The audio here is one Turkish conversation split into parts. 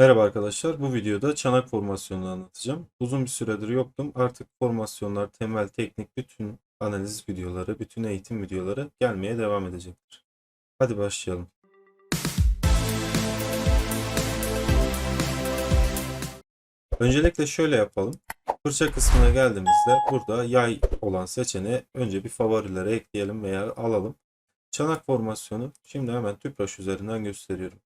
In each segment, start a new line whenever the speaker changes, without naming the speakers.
Merhaba arkadaşlar. Bu videoda çanak formasyonunu anlatacağım. Uzun bir süredir yoktum. Artık formasyonlar, temel, teknik bütün analiz videoları, bütün eğitim videoları gelmeye devam edecektir. Hadi başlayalım. Öncelikle şöyle yapalım. Fırça kısmına geldiğimizde burada yay olan seçeneği önce bir favorilere ekleyelim veya alalım. Çanak formasyonu şimdi hemen tüpraş üzerinden gösteriyorum.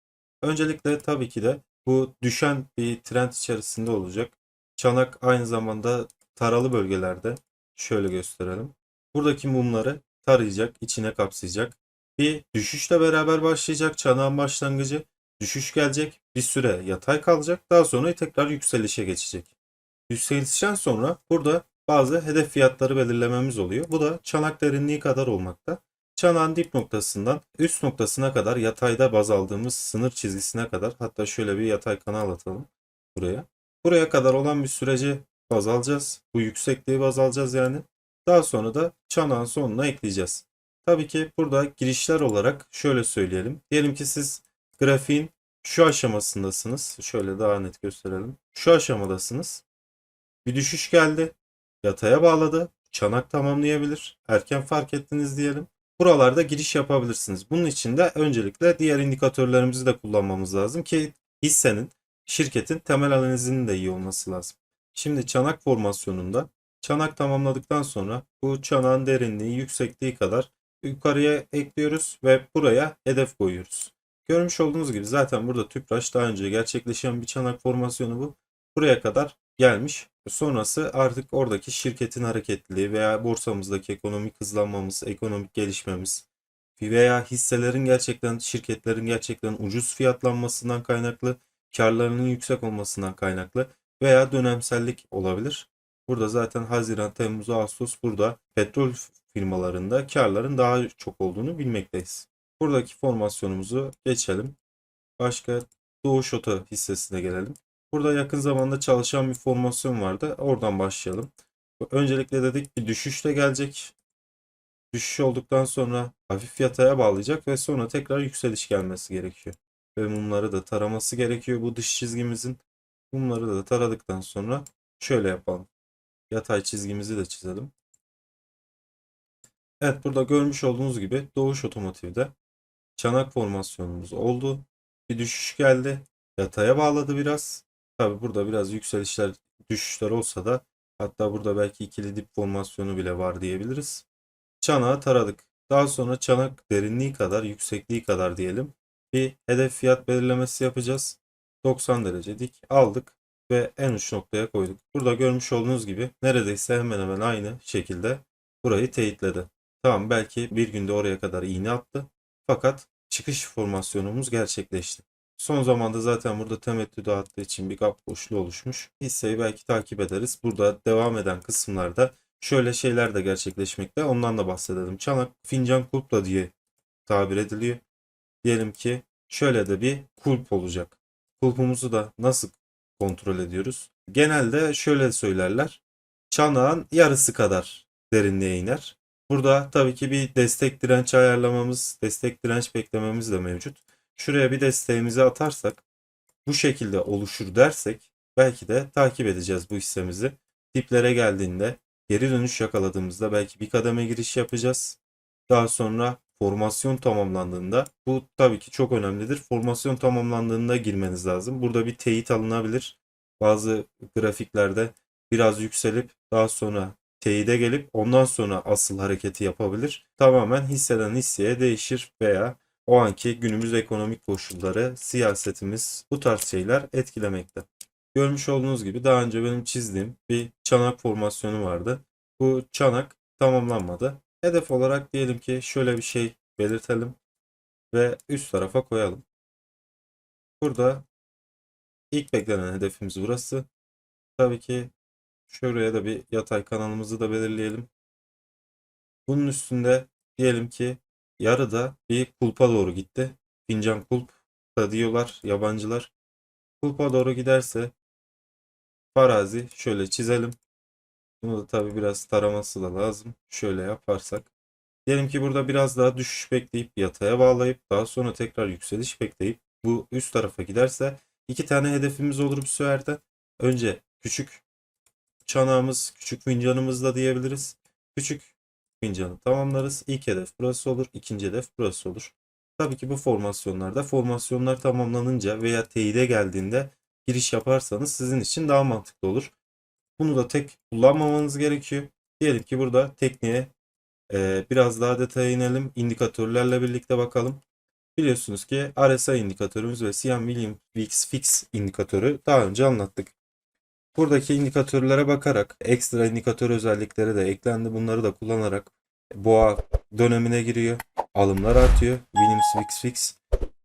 Öncelikle tabii ki de bu düşen bir trend içerisinde olacak. Çanak aynı zamanda taralı bölgelerde şöyle gösterelim. Buradaki mumları tarayacak, içine kapsayacak. Bir düşüşle beraber başlayacak çanağın başlangıcı. Düşüş gelecek, bir süre yatay kalacak. Daha sonra tekrar yükselişe geçecek. Yükselişten sonra burada bazı hedef fiyatları belirlememiz oluyor. Bu da çanak derinliği kadar olmakta. Çanağın dip noktasından üst noktasına kadar yatayda baz aldığımız sınır çizgisine kadar hatta şöyle bir yatay kanal atalım buraya. Buraya kadar olan bir süreci baz alacağız. Bu yüksekliği baz alacağız yani. Daha sonra da çanağın sonuna ekleyeceğiz. Tabii ki burada girişler olarak şöyle söyleyelim. Diyelim ki siz grafiğin şu aşamasındasınız. Şöyle daha net gösterelim. Şu aşamadasınız. Bir düşüş geldi. Yataya bağladı. Çanak tamamlayabilir. Erken fark ettiniz diyelim. Buralarda giriş yapabilirsiniz. Bunun için de öncelikle diğer indikatörlerimizi de kullanmamız lazım ki hissenin, şirketin temel analizinin de iyi olması lazım. Şimdi çanak formasyonunda çanak tamamladıktan sonra bu çanağın derinliği, yüksekliği kadar yukarıya ekliyoruz ve buraya hedef koyuyoruz. Görmüş olduğunuz gibi zaten burada tüpraş daha önce gerçekleşen bir çanak formasyonu bu. Buraya kadar gelmiş. Sonrası artık oradaki şirketin hareketliliği veya borsamızdaki ekonomik hızlanmamız, ekonomik gelişmemiz veya hisselerin gerçekten şirketlerin gerçekten ucuz fiyatlanmasından kaynaklı, karlarının yüksek olmasından kaynaklı veya dönemsellik olabilir. Burada zaten Haziran, Temmuz, Ağustos burada petrol firmalarında karların daha çok olduğunu bilmekteyiz. Buradaki formasyonumuzu geçelim. Başka Doğu Şota hissesine gelelim. Burada yakın zamanda çalışan bir formasyon vardı. Oradan başlayalım. Öncelikle dedik ki düşüşle gelecek. Düşüş olduktan sonra hafif yataya bağlayacak ve sonra tekrar yükseliş gelmesi gerekiyor. Ve mumları da taraması gerekiyor bu dış çizgimizin. Mumları da taradıktan sonra şöyle yapalım. Yatay çizgimizi de çizelim. Evet burada görmüş olduğunuz gibi Doğuş Otomotiv'de çanak formasyonumuz oldu. Bir düşüş geldi. Yataya bağladı biraz. Tabi burada biraz yükselişler, düşüşler olsa da hatta burada belki ikili dip formasyonu bile var diyebiliriz. Çanağı taradık. Daha sonra çanak derinliği kadar, yüksekliği kadar diyelim. Bir hedef fiyat belirlemesi yapacağız. 90 derece dik aldık ve en uç noktaya koyduk. Burada görmüş olduğunuz gibi neredeyse hemen hemen aynı şekilde burayı teyitledi. Tamam belki bir günde oraya kadar iğne attı. Fakat çıkış formasyonumuz gerçekleşti. Son zamanda zaten burada temettü dağıttığı için bir gap boşluğu oluşmuş. Hisseyi belki takip ederiz. Burada devam eden kısımlarda şöyle şeyler de gerçekleşmekte. Ondan da bahsedelim. Çanak fincan kulpla diye tabir ediliyor. Diyelim ki şöyle de bir kulp olacak. Kulpumuzu da nasıl kontrol ediyoruz? Genelde şöyle söylerler. Çanağın yarısı kadar derinliğe iner. Burada tabii ki bir destek direnç ayarlamamız, destek direnç beklememiz de mevcut. Şuraya bir desteğimizi atarsak bu şekilde oluşur dersek belki de takip edeceğiz bu hissemizi. Diplere geldiğinde geri dönüş yakaladığımızda belki bir kademe giriş yapacağız. Daha sonra formasyon tamamlandığında bu tabii ki çok önemlidir. Formasyon tamamlandığında girmeniz lazım. Burada bir teyit alınabilir. Bazı grafiklerde biraz yükselip daha sonra teyide gelip ondan sonra asıl hareketi yapabilir. Tamamen hisseden hisseye değişir veya o anki günümüz ekonomik koşulları, siyasetimiz bu tarz şeyler etkilemekte. Görmüş olduğunuz gibi daha önce benim çizdiğim bir çanak formasyonu vardı. Bu çanak tamamlanmadı. Hedef olarak diyelim ki şöyle bir şey belirtelim ve üst tarafa koyalım. Burada ilk beklenen hedefimiz burası. Tabii ki şuraya da bir yatay kanalımızı da belirleyelim. Bunun üstünde diyelim ki yarıda bir kulpa doğru gitti. Fincan kulp da diyorlar yabancılar. Kulpa doğru giderse farazi şöyle çizelim. Bunu da tabi biraz taraması da lazım. Şöyle yaparsak. Diyelim ki burada biraz daha düşüş bekleyip yataya bağlayıp daha sonra tekrar yükseliş bekleyip bu üst tarafa giderse İki tane hedefimiz olur bu seferde. Önce küçük çanağımız, küçük fincanımız da diyebiliriz. Küçük fincanı tamamlarız. İlk hedef burası olur. ikinci hedef burası olur. Tabii ki bu formasyonlarda formasyonlar tamamlanınca veya teyide geldiğinde giriş yaparsanız sizin için daha mantıklı olur. Bunu da tek kullanmamanız gerekiyor. Diyelim ki burada tekniğe e, biraz daha detaya inelim. İndikatörlerle birlikte bakalım. Biliyorsunuz ki RSI indikatörümüz ve Siam Williams Fix indikatörü daha önce anlattık. Buradaki indikatörlere bakarak ekstra indikatör özellikleri de eklendi. Bunları da kullanarak boğa dönemine giriyor. Alımlar artıyor. Williams Fix.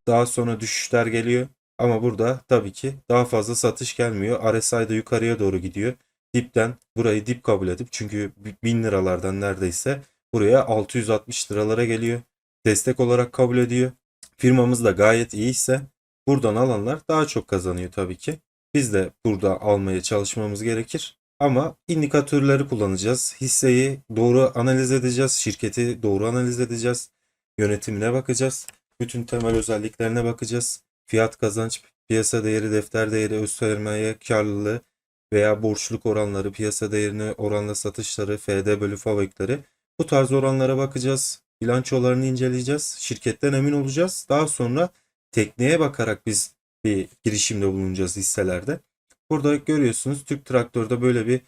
Daha sonra düşüşler geliyor. Ama burada tabii ki daha fazla satış gelmiyor. RSI de yukarıya doğru gidiyor. Dipten burayı dip kabul edip çünkü 1000 liralardan neredeyse buraya 660 liralara geliyor. Destek olarak kabul ediyor. Firmamız da gayet iyi ise buradan alanlar daha çok kazanıyor tabii ki. Biz de burada almaya çalışmamız gerekir. Ama indikatörleri kullanacağız. Hisseyi doğru analiz edeceğiz. Şirketi doğru analiz edeceğiz. Yönetimine bakacağız. Bütün temel özelliklerine bakacağız. Fiyat kazanç, piyasa değeri, defter değeri, öz sermaye karlılığı veya borçluluk oranları, piyasa değerine oranla satışları, FD bölü FAVÖK'leri. Bu tarz oranlara bakacağız. Bilançolarını inceleyeceğiz. Şirketten emin olacağız. Daha sonra tekneye bakarak biz bir girişimde bulunacağız hisselerde. Burada görüyorsunuz Türk Traktör'de böyle bir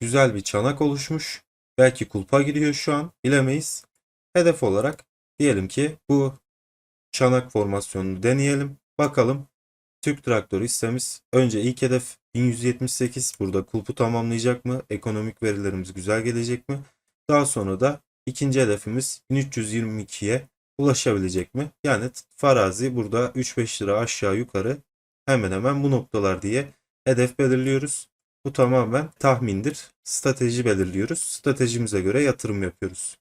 güzel bir çanak oluşmuş. Belki kulpa giriyor şu an bilemeyiz. Hedef olarak diyelim ki bu çanak formasyonunu deneyelim. Bakalım Türk Traktör hissemiz önce ilk hedef 1178 burada kulpu tamamlayacak mı? Ekonomik verilerimiz güzel gelecek mi? Daha sonra da ikinci hedefimiz 1322'ye ulaşabilecek mi? Yani farazi burada 3-5 lira aşağı yukarı hemen hemen bu noktalar diye hedef belirliyoruz. Bu tamamen tahmindir. Strateji belirliyoruz. Stratejimize göre yatırım yapıyoruz.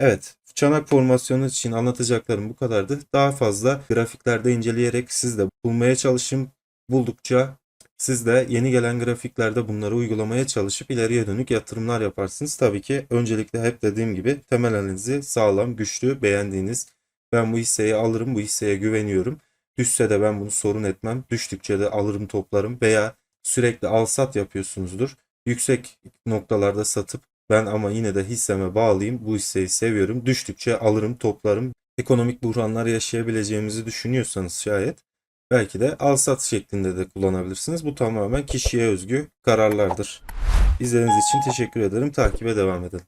Evet, çanak formasyonu için anlatacaklarım bu kadardı. Daha fazla grafiklerde inceleyerek siz de bulmaya çalışın. Buldukça siz de yeni gelen grafiklerde bunları uygulamaya çalışıp ileriye dönük yatırımlar yaparsınız. Tabii ki öncelikle hep dediğim gibi temel analizi sağlam, güçlü, beğendiğiniz ben bu hisseyi alırım, bu hisseye güveniyorum. Düşse de ben bunu sorun etmem. Düştükçe de alırım toplarım veya sürekli al sat yapıyorsunuzdur. Yüksek noktalarda satıp ben ama yine de hisseme bağlıyım. Bu hisseyi seviyorum. Düştükçe alırım toplarım. Ekonomik buhranlar yaşayabileceğimizi düşünüyorsanız şayet belki de al sat şeklinde de kullanabilirsiniz. Bu tamamen kişiye özgü kararlardır. İzlediğiniz için teşekkür ederim. Takibe devam edelim.